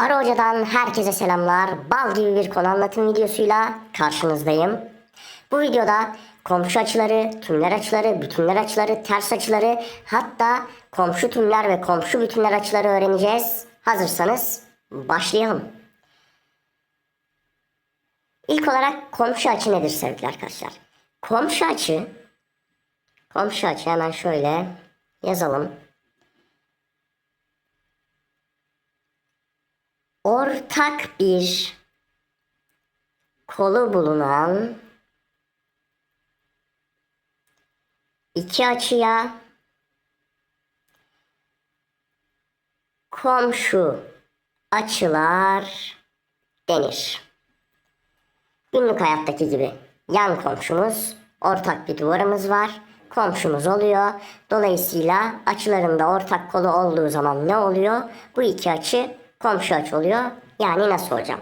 Ara Hoca'dan herkese selamlar. Bal gibi bir konu anlatım videosuyla karşınızdayım. Bu videoda komşu açıları, tümler açıları, bütünler açıları, ters açıları hatta komşu tümler ve komşu bütünler açıları öğreneceğiz. Hazırsanız başlayalım. İlk olarak komşu açı nedir sevgili arkadaşlar? Komşu açı, komşu açı hemen şöyle yazalım. Ortak bir kolu bulunan iki açıya komşu açılar denir. Günlük hayattaki gibi yan komşumuz, ortak bir duvarımız var. Komşumuz oluyor. Dolayısıyla açılarında ortak kolu olduğu zaman ne oluyor? Bu iki açı komşu açı oluyor. Yani nasıl hocam?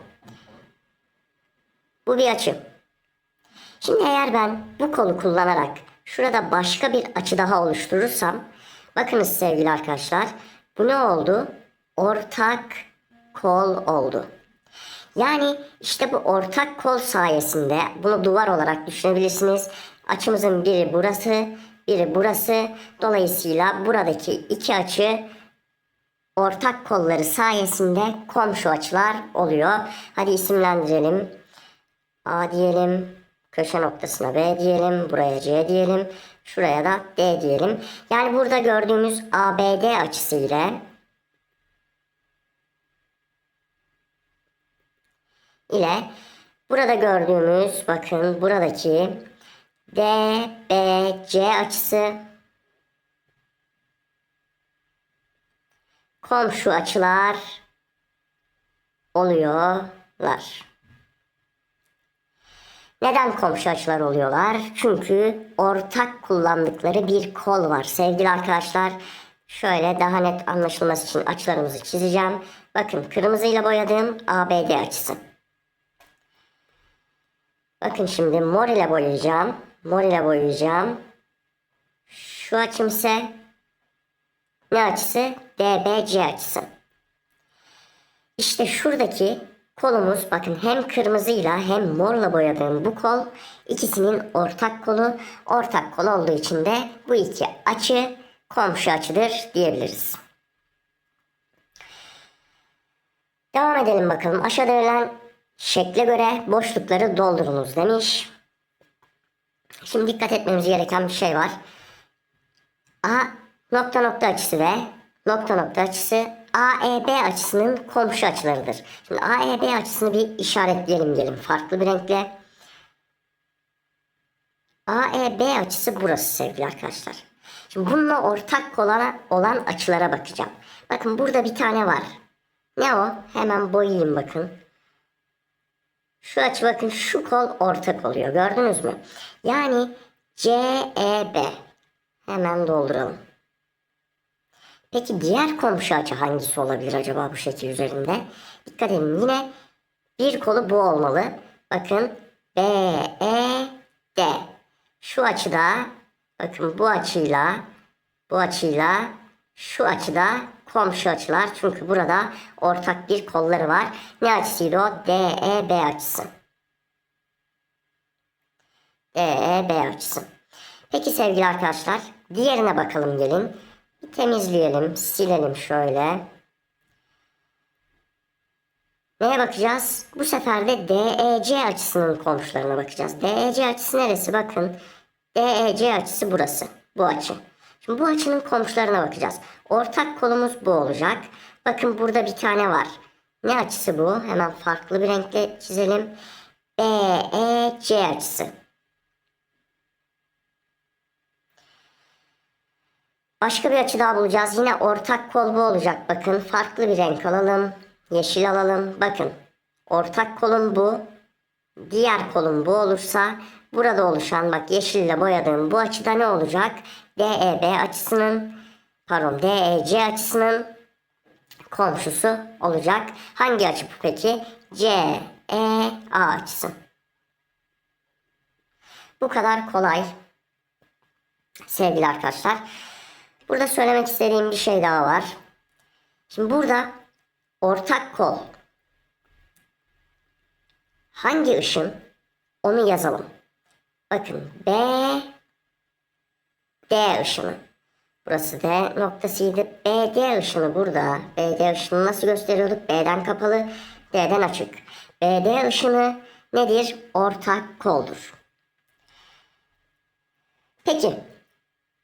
Bu bir açı. Şimdi eğer ben bu kolu kullanarak şurada başka bir açı daha oluşturursam bakınız sevgili arkadaşlar bu ne oldu? Ortak kol oldu. Yani işte bu ortak kol sayesinde bunu duvar olarak düşünebilirsiniz. Açımızın biri burası, biri burası. Dolayısıyla buradaki iki açı ortak kolları sayesinde komşu açılar oluyor. Hadi isimlendirelim. A diyelim. Köşe noktasına B diyelim. Buraya C diyelim. Şuraya da D diyelim. Yani burada gördüğümüz ABD açısı ile ile burada gördüğümüz bakın buradaki DBC açısı komşu açılar oluyorlar. Neden komşu açılar oluyorlar? Çünkü ortak kullandıkları bir kol var. Sevgili arkadaşlar şöyle daha net anlaşılması için açılarımızı çizeceğim. Bakın kırmızıyla boyadığım ABD açısı. Bakın şimdi mor ile boyayacağım. Mor ile boyayacağım. Şu açım ise ne açısı? DBC açısı. İşte şuradaki kolumuz bakın hem kırmızıyla hem morla boyadığım bu kol ikisinin ortak kolu. Ortak kol olduğu için de bu iki açı komşu açıdır diyebiliriz. Devam edelim bakalım. Aşağıda verilen şekle göre boşlukları doldurunuz demiş. Şimdi dikkat etmemiz gereken bir şey var. A nokta nokta açısı ve nokta nokta açısı AEB açısının komşu açılarıdır. Şimdi AEB açısını bir işaretleyelim diyelim farklı bir renkle. AEB açısı burası sevgili arkadaşlar. Şimdi bununla ortak olan, olan açılara bakacağım. Bakın burada bir tane var. Ne o? Hemen boyayayım bakın. Şu açı bakın şu kol ortak oluyor. Gördünüz mü? Yani CEB. Hemen dolduralım. Peki diğer komşu açı hangisi olabilir acaba bu şekil üzerinde? Dikkat edin yine bir kolu bu olmalı. Bakın BED. Şu açıda bakın bu açıyla bu açıyla şu açıda komşu açılar. Çünkü burada ortak bir kolları var. Ne açısıydı o? DEB açısı. DEB açısı. Peki sevgili arkadaşlar diğerine bakalım gelin. Bir temizleyelim, silelim şöyle. Neye bakacağız? Bu sefer de DEC açısının komşularına bakacağız. DEC açısı neresi? Bakın. DEC açısı burası. Bu açı. Şimdi bu açının komşularına bakacağız. Ortak kolumuz bu olacak. Bakın burada bir tane var. Ne açısı bu? Hemen farklı bir renkle çizelim. BEC açısı. Başka bir açı daha bulacağız. Yine ortak kol bu olacak. Bakın farklı bir renk alalım. Yeşil alalım. Bakın. Ortak kolum bu. Diğer kolum bu olursa burada oluşan bak yeşille boyadığım bu açıda ne olacak? DEB açısının pardon DEC açısının komşusu olacak. Hangi açı bu peki? CEA açısı. Bu kadar kolay. Sevgili arkadaşlar. Burada söylemek istediğim bir şey daha var. Şimdi burada ortak kol. Hangi ışın? Onu yazalım. Bakın B D ışını. Burası D noktasıydı. BD ışını burada. BD ışını nasıl gösteriyorduk? B'den kapalı, D'den açık. BD ışını nedir? Ortak koldur. Peki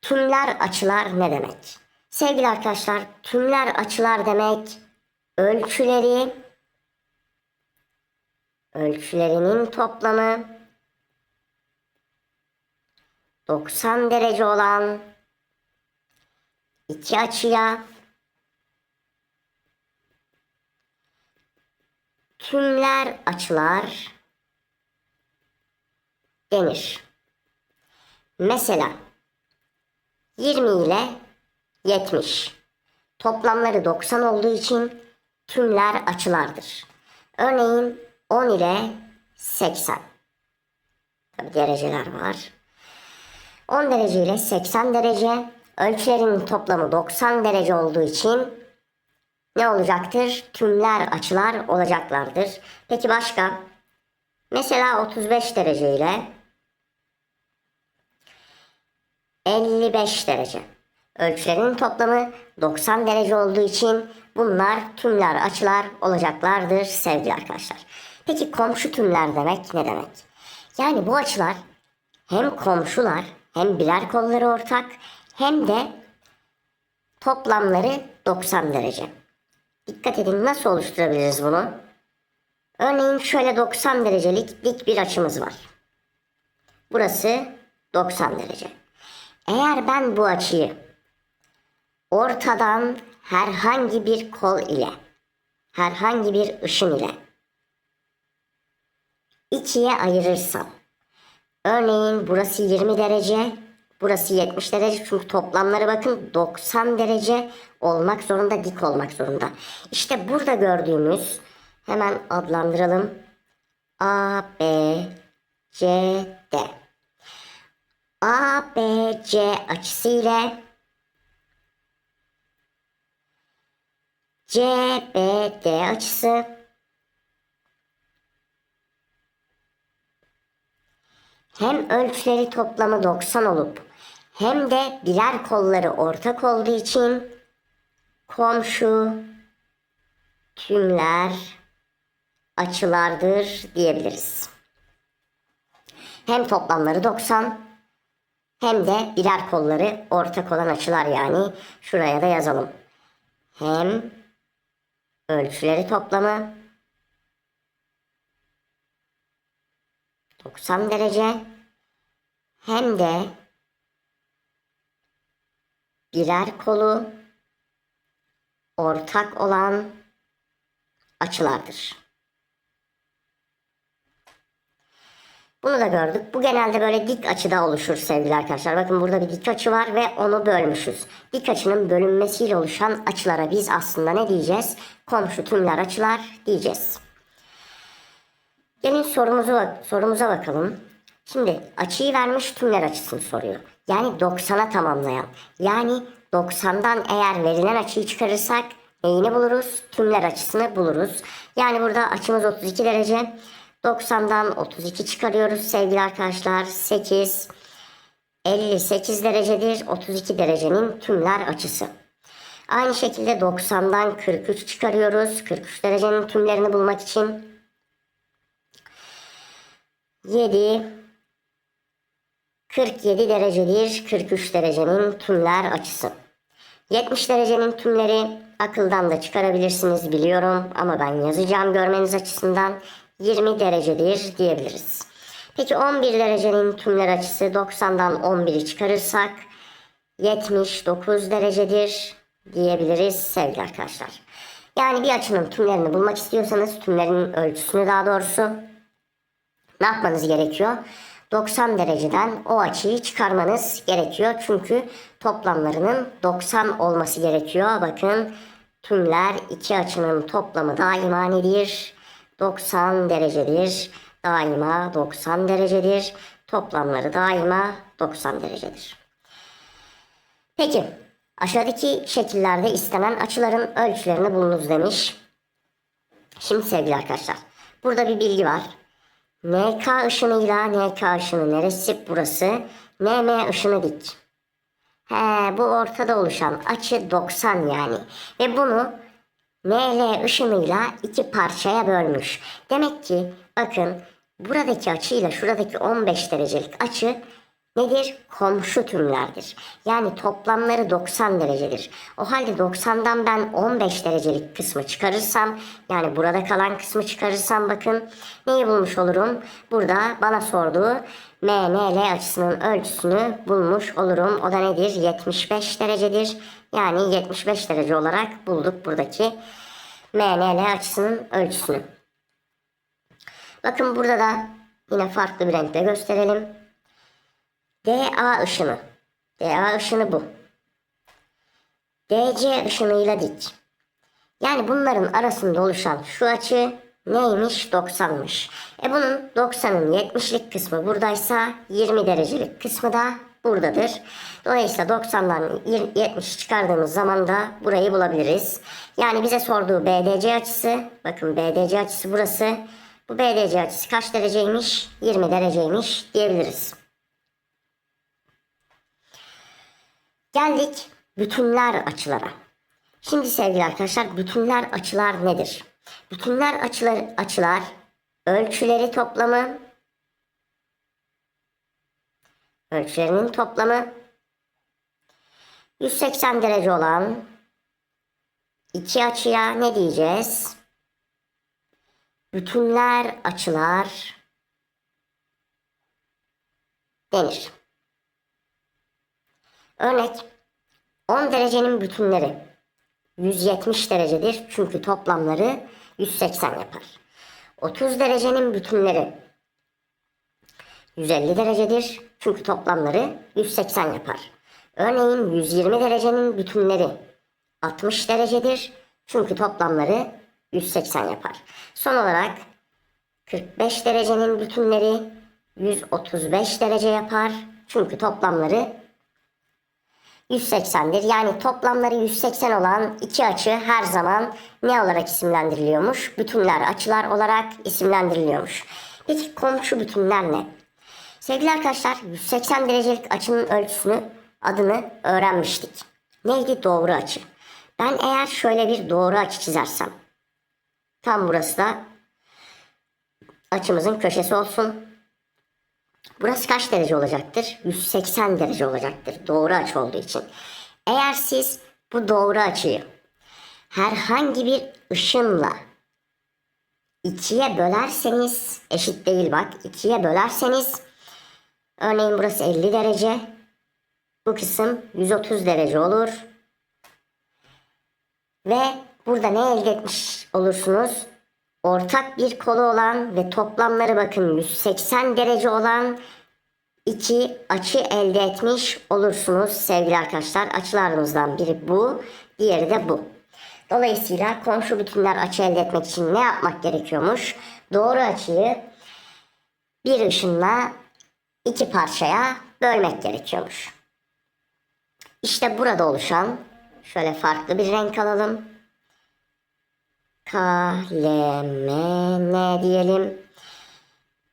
tümler açılar ne demek? Sevgili arkadaşlar tümler açılar demek ölçüleri ölçülerinin toplamı 90 derece olan iki açıya tümler açılar denir. Mesela 20 ile 70 toplamları 90 olduğu için tümler açılardır. Örneğin 10 ile 80 Tabi dereceler var. 10 derece ile 80 derece ölçülerinin toplamı 90 derece olduğu için ne olacaktır? Tümler açılar olacaklardır. Peki başka? Mesela 35 derece ile 55 derece. Ölçülerin toplamı 90 derece olduğu için bunlar tümler açılar olacaklardır sevgili arkadaşlar. Peki komşu tümler demek ne demek? Yani bu açılar hem komşular hem birer kolları ortak hem de toplamları 90 derece. Dikkat edin nasıl oluşturabiliriz bunu? Örneğin şöyle 90 derecelik dik bir açımız var. Burası 90 derece. Eğer ben bu açıyı ortadan herhangi bir kol ile, herhangi bir ışın ile ikiye ayırırsam, örneğin burası 20 derece, burası 70 derece çünkü toplamları bakın 90 derece olmak zorunda, dik olmak zorunda. İşte burada gördüğümüz hemen adlandıralım. A, B, C, D. A, B, C açısı ile C, B, D açısı hem ölçüleri toplamı 90 olup hem de birer kolları ortak olduğu için komşu tümler açılardır diyebiliriz. Hem toplamları 90 hem de birer kolları ortak olan açılar yani şuraya da yazalım. Hem ölçüleri toplamı 90 derece hem de birer kolu ortak olan açılardır. Bunu da gördük. Bu genelde böyle dik açıda oluşur sevgili arkadaşlar. Bakın burada bir dik açı var ve onu bölmüşüz. Dik açının bölünmesiyle oluşan açılara biz aslında ne diyeceğiz? Komşu tümler açılar diyeceğiz. Gelin sorumuzu, sorumuza bakalım. Şimdi açıyı vermiş tümler açısını soruyor. Yani 90'a tamamlayan. Yani 90'dan eğer verilen açıyı çıkarırsak neyini buluruz? Tümler açısını buluruz. Yani burada açımız 32 derece. 90'dan 32 çıkarıyoruz sevgili arkadaşlar. 8 58 derecedir. 32 derecenin tümler açısı. Aynı şekilde 90'dan 43 çıkarıyoruz. 43 derecenin tümlerini bulmak için 7 47 derecedir 43 derecenin tümler açısı. 70 derecenin tümleri akıldan da çıkarabilirsiniz biliyorum ama ben yazacağım görmeniz açısından 20 derecedir diyebiliriz. Peki 11 derecenin tümler açısı 90'dan 11'i çıkarırsak 79 derecedir diyebiliriz sevgili arkadaşlar. Yani bir açının tümlerini bulmak istiyorsanız tümlerin ölçüsünü daha doğrusu ne yapmanız gerekiyor? 90 dereceden o açıyı çıkarmanız gerekiyor. Çünkü toplamlarının 90 olması gerekiyor. Bakın tümler iki açının toplamı daima nedir? 90 derecedir. Daima 90 derecedir. Toplamları daima 90 derecedir. Peki aşağıdaki şekillerde istenen açıların ölçülerini bulunuz demiş. Şimdi sevgili arkadaşlar. Burada bir bilgi var. NK ışınıyla NK ışını neresi burası? NM ışını dik. He, bu ortada oluşan açı 90 yani. Ve bunu NL ışınıyla iki parçaya bölmüş. Demek ki bakın buradaki açıyla şuradaki 15 derecelik açı nedir? Komşu tümlerdir. Yani toplamları 90 derecedir. O halde 90'dan ben 15 derecelik kısmı çıkarırsam yani burada kalan kısmı çıkarırsam bakın neyi bulmuş olurum? Burada bana sorduğu MNL açısının ölçüsünü bulmuş olurum. O da nedir? 75 derecedir. Yani 75 derece olarak bulduk buradaki MNL açısının ölçüsünü. Bakın burada da yine farklı bir renkte gösterelim. DA ışını. DA ışını bu. DC ışınıyla dik. Yani bunların arasında oluşan şu açı neymiş? 90'mış. E bunun 90'ın 70'lik kısmı buradaysa 20 derecelik kısmı da buradadır. Dolayısıyla 90'dan 70 çıkardığımız zaman da burayı bulabiliriz. Yani bize sorduğu BDC açısı, bakın BDC açısı burası. Bu BDC açısı kaç dereceymiş? 20 dereceymiş diyebiliriz. Geldik bütünler açılara. Şimdi sevgili arkadaşlar bütünler açılar nedir? Bütünler açılar, açılar ölçüleri toplamı ölçülerinin toplamı 180 derece olan iki açıya ne diyeceğiz? Bütünler açılar denir. Örnek 10 derecenin bütünleri 170 derecedir çünkü toplamları 180 yapar. 30 derecenin bütünleri 150 derecedir çünkü toplamları 180 yapar. Örneğin 120 derecenin bütünleri 60 derecedir çünkü toplamları 180 yapar. Son olarak 45 derecenin bütünleri 135 derece yapar çünkü toplamları 180'dir. Yani toplamları 180 olan iki açı her zaman ne olarak isimlendiriliyormuş? Bütünler, açılar olarak isimlendiriliyormuş. Peki komşu bütünler ne? Sevgili arkadaşlar 180 derecelik açının ölçüsünü adını öğrenmiştik. Neydi? Doğru açı. Ben eğer şöyle bir doğru açı çizersem tam burası da açımızın köşesi olsun. Burası kaç derece olacaktır? 180 derece olacaktır. Doğru açı olduğu için. Eğer siz bu doğru açıyı herhangi bir ışınla ikiye bölerseniz eşit değil bak ikiye bölerseniz örneğin burası 50 derece bu kısım 130 derece olur ve burada ne elde etmiş olursunuz? ortak bir kolu olan ve toplamları bakın 180 derece olan iki açı elde etmiş olursunuz sevgili arkadaşlar. Açılarımızdan biri bu, diğeri de bu. Dolayısıyla komşu bütünler açı elde etmek için ne yapmak gerekiyormuş? Doğru açıyı bir ışınla iki parçaya bölmek gerekiyormuş. İşte burada oluşan şöyle farklı bir renk alalım kaleme diyelim.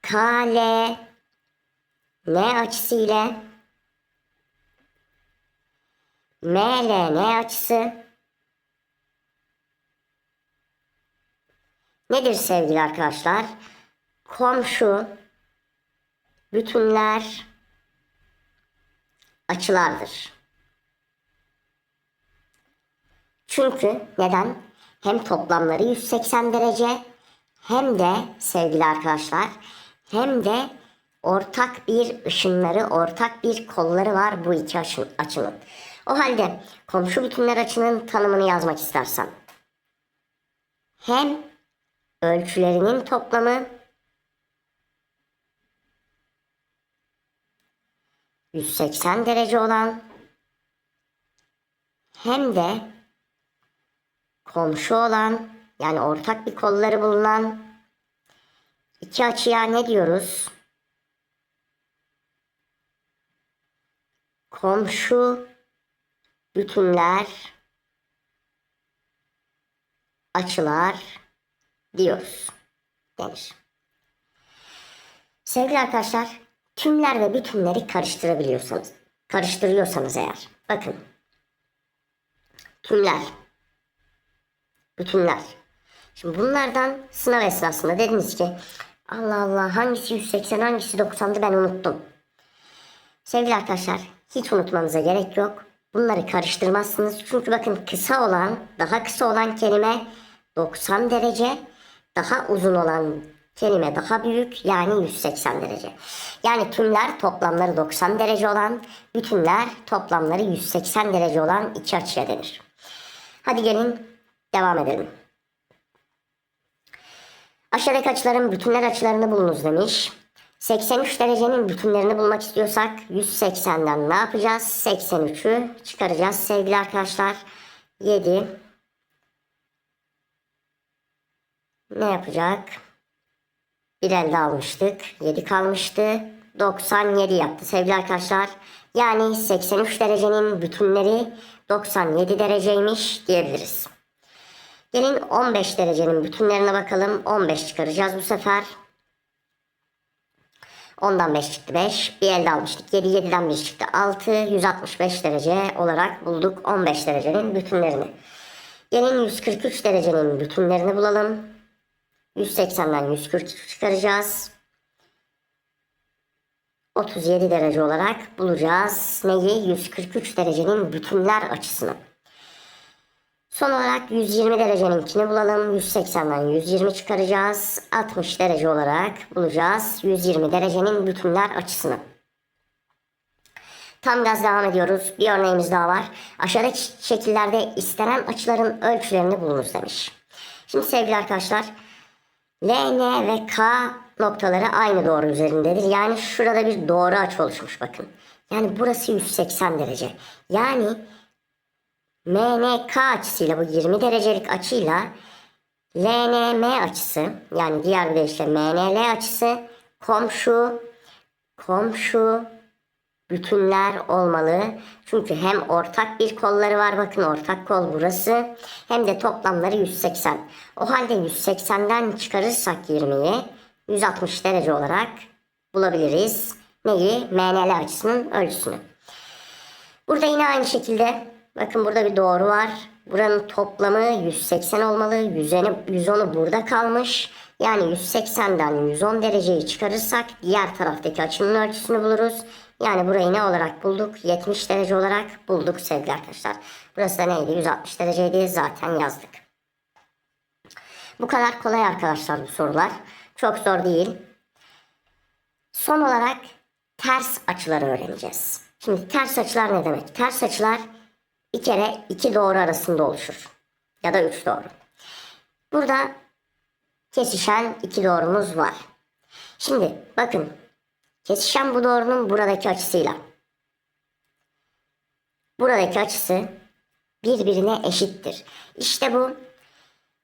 Kale ne açısı ile ML ne açısı nedir sevgili arkadaşlar? Komşu bütünler açılardır. Çünkü neden? hem toplamları 180 derece hem de sevgili arkadaşlar hem de ortak bir ışınları, ortak bir kolları var bu iki açının. O halde komşu bütünler açının tanımını yazmak istersen hem ölçülerinin toplamı 180 derece olan hem de komşu olan yani ortak bir kolları bulunan iki açıya ne diyoruz? Komşu bütünler açılar diyoruz denir. Sevgili arkadaşlar, tümler ve bütünleri karıştırabiliyorsanız, karıştırıyorsanız eğer, bakın. Tümler, bütünler. Şimdi bunlardan sınav esnasında dediniz ki, Allah Allah hangisi 180 hangisi 90'dı ben unuttum. Sevgili arkadaşlar, hiç unutmanıza gerek yok. Bunları karıştırmazsınız. Çünkü bakın kısa olan, daha kısa olan kelime 90 derece, daha uzun olan kelime daha büyük yani 180 derece. Yani tümler toplamları 90 derece olan, bütünler toplamları 180 derece olan iki açıya denir. Hadi gelin devam edelim. Aşağıdaki açıların bütünler açılarını bulunuz demiş. 83 derecenin bütünlerini bulmak istiyorsak 180'den ne yapacağız? 83'ü çıkaracağız sevgili arkadaşlar. 7 ne yapacak? Bir elde almıştık. 7 kalmıştı. 97 yaptı sevgili arkadaşlar. Yani 83 derecenin bütünleri 97 dereceymiş diyebiliriz. Gelin 15 derecenin bütünlerine bakalım. 15 çıkaracağız bu sefer. 10'dan 5 çıktı 5. Bir elde almıştık. 7, 7'den 1 çıktı 6. 165 derece olarak bulduk 15 derecenin bütünlerini. Gelin 143 derecenin bütünlerini bulalım. 180'den 143 çıkaracağız. 37 derece olarak bulacağız. Neyi? 143 derecenin bütünler açısını. Son olarak 120 dereceninkini bulalım. 180'den 120 çıkaracağız. 60 derece olarak bulacağız. 120 derecenin bütünler açısını. Tam gaz devam ediyoruz. Bir örneğimiz daha var. Aşağıdaki şekillerde istenen açıların ölçülerini bulunuz demiş. Şimdi sevgili arkadaşlar L, N ve K noktaları aynı doğru üzerindedir. Yani şurada bir doğru açı oluşmuş bakın. Yani burası 180 derece. Yani MNK açısıyla bu 20 derecelik açıyla LNM açısı yani diğer bir deyişle MNL açısı komşu komşu bütünler olmalı. Çünkü hem ortak bir kolları var bakın ortak kol burası hem de toplamları 180. O halde 180'den çıkarırsak 20'yi 160 derece olarak bulabiliriz. Neyi? MNL açısının ölçüsünü. Burada yine aynı şekilde bakın burada bir doğru var. Buranın toplamı 180 olmalı. 110'u 110'u burada kalmış. Yani 180'den 110 dereceyi çıkarırsak diğer taraftaki açının ölçüsünü buluruz. Yani burayı ne olarak bulduk? 70 derece olarak bulduk sevgili arkadaşlar. Burası da neydi? 160 dereceydi. Zaten yazdık. Bu kadar kolay arkadaşlar bu sorular. Çok zor değil. Son olarak ters açıları öğreneceğiz. Şimdi ters açılar ne demek? Ters açılar bir kere iki doğru arasında oluşur. Ya da üç doğru. Burada kesişen iki doğrumuz var. Şimdi bakın kesişen bu doğrunun buradaki açısıyla buradaki açısı birbirine eşittir. İşte bu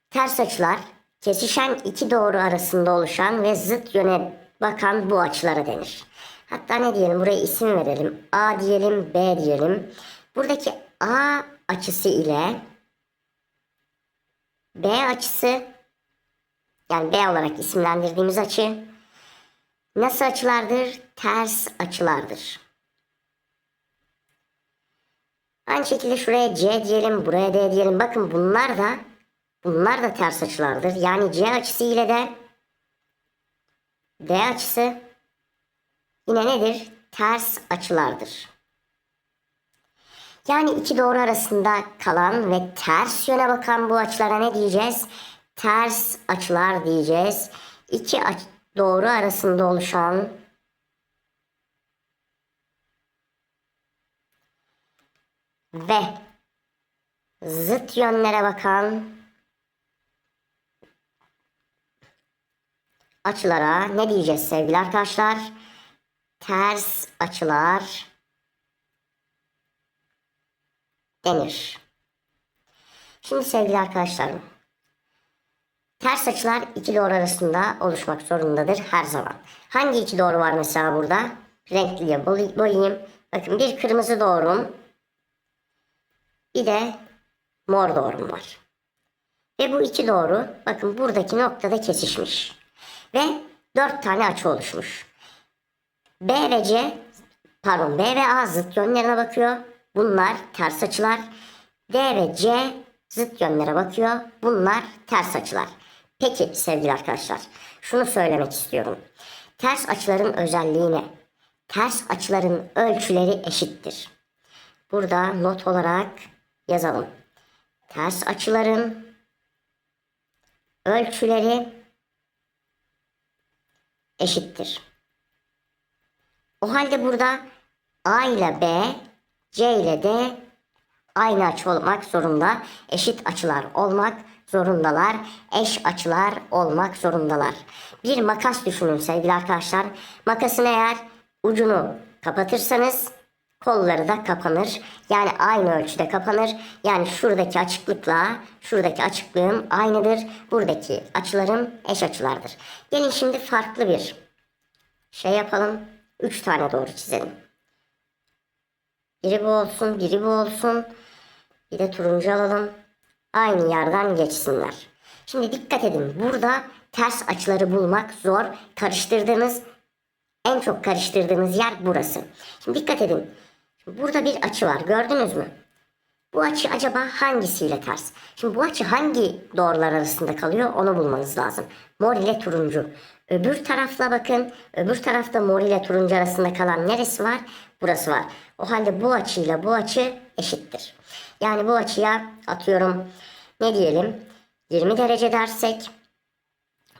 ters açılar kesişen iki doğru arasında oluşan ve zıt yöne bakan bu açılara denir. Hatta ne diyelim buraya isim verelim. A diyelim, B diyelim. Buradaki A açısı ile B açısı yani B olarak isimlendirdiğimiz açı nasıl açılardır? Ters açılardır. Aynı şekilde şuraya C diyelim, buraya D diyelim. Bakın bunlar da bunlar da ters açılardır. Yani C açısı ile de D açısı yine nedir? Ters açılardır. Yani iki doğru arasında kalan ve ters yöne bakan bu açılara ne diyeceğiz? Ters açılar diyeceğiz. İki aç doğru arasında oluşan ve zıt yönlere bakan açılara ne diyeceğiz sevgili arkadaşlar? Ters açılar denir. Şimdi sevgili arkadaşlarım. Ters açılar iki doğru arasında oluşmak zorundadır her zaman. Hangi iki doğru var mesela burada? Renkliye boyayayım. Bakın bir kırmızı doğrum. Bir de mor doğrum var. Ve bu iki doğru bakın buradaki noktada kesişmiş. Ve dört tane açı oluşmuş. B ve C pardon B ve A zıt yönlerine bakıyor. Bunlar ters açılar. D ve C zıt yönlere bakıyor. Bunlar ters açılar. Peki sevgili arkadaşlar şunu söylemek istiyorum. Ters açıların özelliği ne? Ters açıların ölçüleri eşittir. Burada not olarak yazalım. Ters açıların ölçüleri eşittir. O halde burada A ile B, C ile D aynı açı olmak zorunda. Eşit açılar olmak zorundalar. Eş açılar olmak zorundalar. Bir makas düşünün sevgili arkadaşlar. Makasın eğer ucunu kapatırsanız kolları da kapanır. Yani aynı ölçüde kapanır. Yani şuradaki açıklıkla şuradaki açıklığım aynıdır. Buradaki açılarım eş açılardır. Gelin şimdi farklı bir şey yapalım. Üç tane doğru çizelim. Biri bu olsun, biri bu olsun. Bir de turuncu alalım. Aynı yerden geçsinler. Şimdi dikkat edin. Burada ters açıları bulmak zor. Karıştırdığınız en çok karıştırdığınız yer burası. Şimdi dikkat edin. Burada bir açı var. Gördünüz mü? Bu açı acaba hangisiyle ters? Şimdi bu açı hangi doğrular arasında kalıyor onu bulmanız lazım. Mor ile turuncu. Öbür tarafla bakın. Öbür tarafta mor ile turuncu arasında kalan neresi var? Burası var. O halde bu açıyla bu açı eşittir. Yani bu açıya atıyorum ne diyelim 20 derece dersek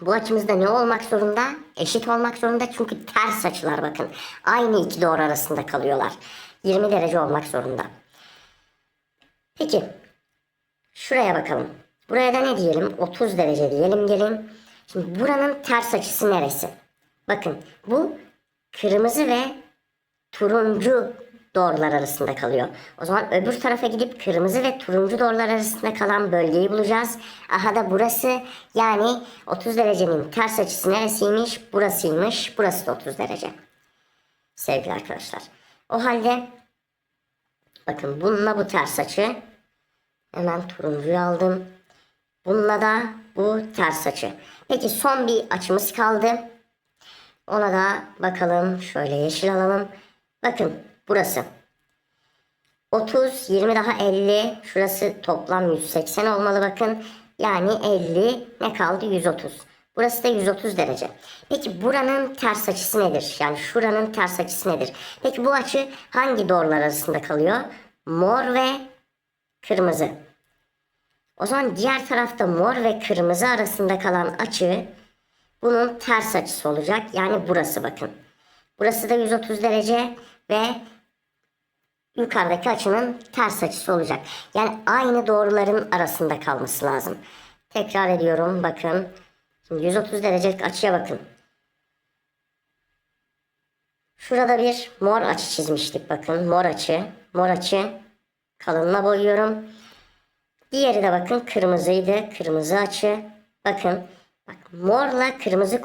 bu açımızda ne olmak zorunda? Eşit olmak zorunda çünkü ters açılar bakın. Aynı iki doğru arasında kalıyorlar. 20 derece olmak zorunda. Peki. Şuraya bakalım. Buraya da ne diyelim? 30 derece diyelim gelin. Şimdi buranın ters açısı neresi? Bakın bu kırmızı ve turuncu doğrular arasında kalıyor. O zaman öbür tarafa gidip kırmızı ve turuncu doğrular arasında kalan bölgeyi bulacağız. Aha da burası yani 30 derecenin ters açısı neresiymiş? Burasıymış. Burası da 30 derece. Sevgili arkadaşlar. O halde bakın bununla bu ters açı. Hemen turuncuyu aldım. Bununla da bu ters açı. Peki son bir açımız kaldı. Ona da bakalım. Şöyle yeşil alalım. Bakın burası. 30, 20 daha 50. Şurası toplam 180 olmalı bakın. Yani 50 ne kaldı? 130. Burası da 130 derece. Peki buranın ters açısı nedir? Yani şuranın ters açısı nedir? Peki bu açı hangi doğrular arasında kalıyor? Mor ve kırmızı. O zaman diğer tarafta mor ve kırmızı arasında kalan açı bunun ters açısı olacak. Yani burası bakın. Burası da 130 derece ve yukarıdaki açının ters açısı olacak. Yani aynı doğruların arasında kalması lazım. Tekrar ediyorum bakın. Şimdi 130 derecelik açıya bakın. Şurada bir mor açı çizmiştik bakın. Mor açı. Mor açı. Kalınla boyuyorum. Diğeri de bakın kırmızıydı. Kırmızı açı. Bakın. Bak morla kırmızı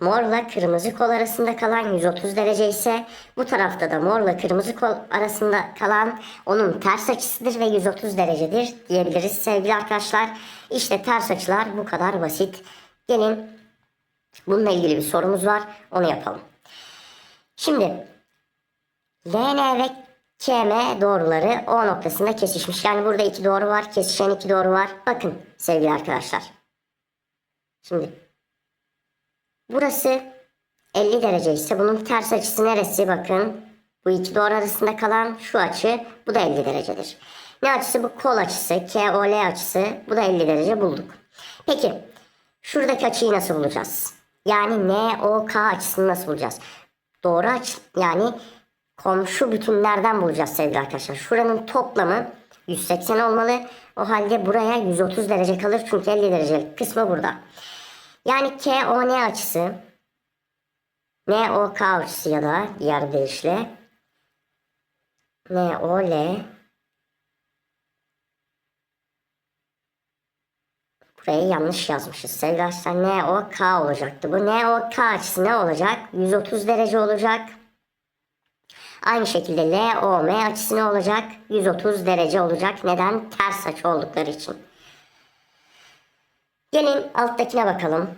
morla kırmızı kol arasında kalan 130 derece ise bu tarafta da morla kırmızı kol arasında kalan onun ters açısıdır ve 130 derecedir diyebiliriz sevgili arkadaşlar. İşte ters açılar bu kadar basit. Gelin bununla ilgili bir sorumuz var. Onu yapalım. Şimdi LN ve KM doğruları O noktasında kesişmiş. Yani burada iki doğru var. Kesişen iki doğru var. Bakın sevgili arkadaşlar. Şimdi burası 50 derece ise bunun ters açısı neresi? Bakın bu iki doğru arasında kalan şu açı bu da 50 derecedir. Ne açısı? Bu kol açısı. KOL açısı. Bu da 50 derece bulduk. Peki şuradaki açıyı nasıl bulacağız? Yani NOK açısını nasıl bulacağız? Doğru açı yani komşu bütünlerden bulacağız sevgili arkadaşlar. Şuranın toplamı 180 olmalı. O halde buraya 130 derece kalır. Çünkü 50 derecelik kısmı burada. Yani KON açısı NOK açısı ya da diğer deyişle NOL Burayı yanlış yazmışız. Sevgili arkadaşlar NOK olacaktı. Bu NOK açısı ne olacak? 130 derece olacak. Aynı şekilde LOM açısı ne olacak? 130 derece olacak. Neden? Ters açı oldukları için. Gelin alttakine bakalım.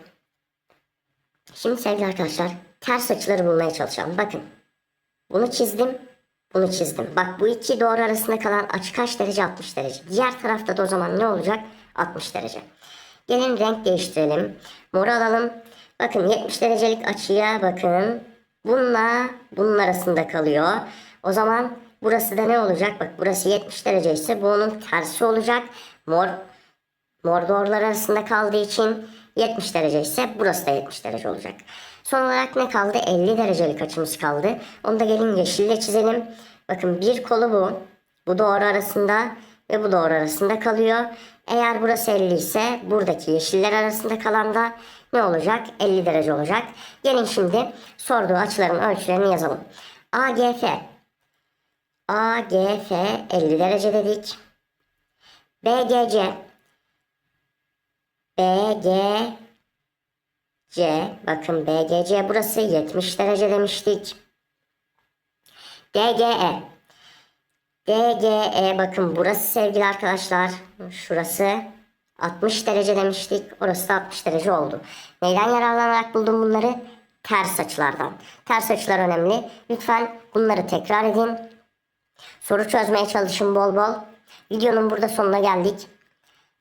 Şimdi sevgili arkadaşlar ters açıları bulmaya çalışalım. Bakın. Bunu çizdim. Bunu çizdim. Bak bu iki doğru arasında kalan açı kaç derece? 60 derece. Diğer tarafta da o zaman ne olacak? 60 derece. Gelin renk değiştirelim. Mor alalım. Bakın 70 derecelik açıya bakın. Bununla bunun arasında kalıyor. O zaman burası da ne olacak? Bak burası 70 derece ise bu onun tersi olacak. Mor Mor doğrular arasında kaldığı için 70 derece ise burası da 70 derece olacak. Son olarak ne kaldı? 50 derecelik açımız kaldı. Onu da gelin yeşille çizelim. Bakın bir kolu bu. Bu doğru arasında ve bu doğru arasında kalıyor. Eğer burası 50 ise buradaki yeşiller arasında kalan da ne olacak? 50 derece olacak. Gelin şimdi sorduğu açıların ölçülerini yazalım. AGF AGF 50 derece dedik. BGC BGC bakın BGC burası 70 derece demiştik. DGE DGE bakın burası sevgili arkadaşlar şurası 60 derece demiştik. Orası da 60 derece oldu. Neyden yararlanarak buldum bunları? Ters açılardan. Ters açılar önemli. Lütfen bunları tekrar edin. Soru çözmeye çalışın bol bol. Videonun burada sonuna geldik.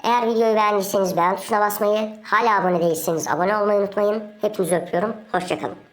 Eğer videoyu beğendiyseniz beğen tuşuna basmayı, hala abone değilseniz abone olmayı unutmayın. Hepinizi öpüyorum. Hoşçakalın.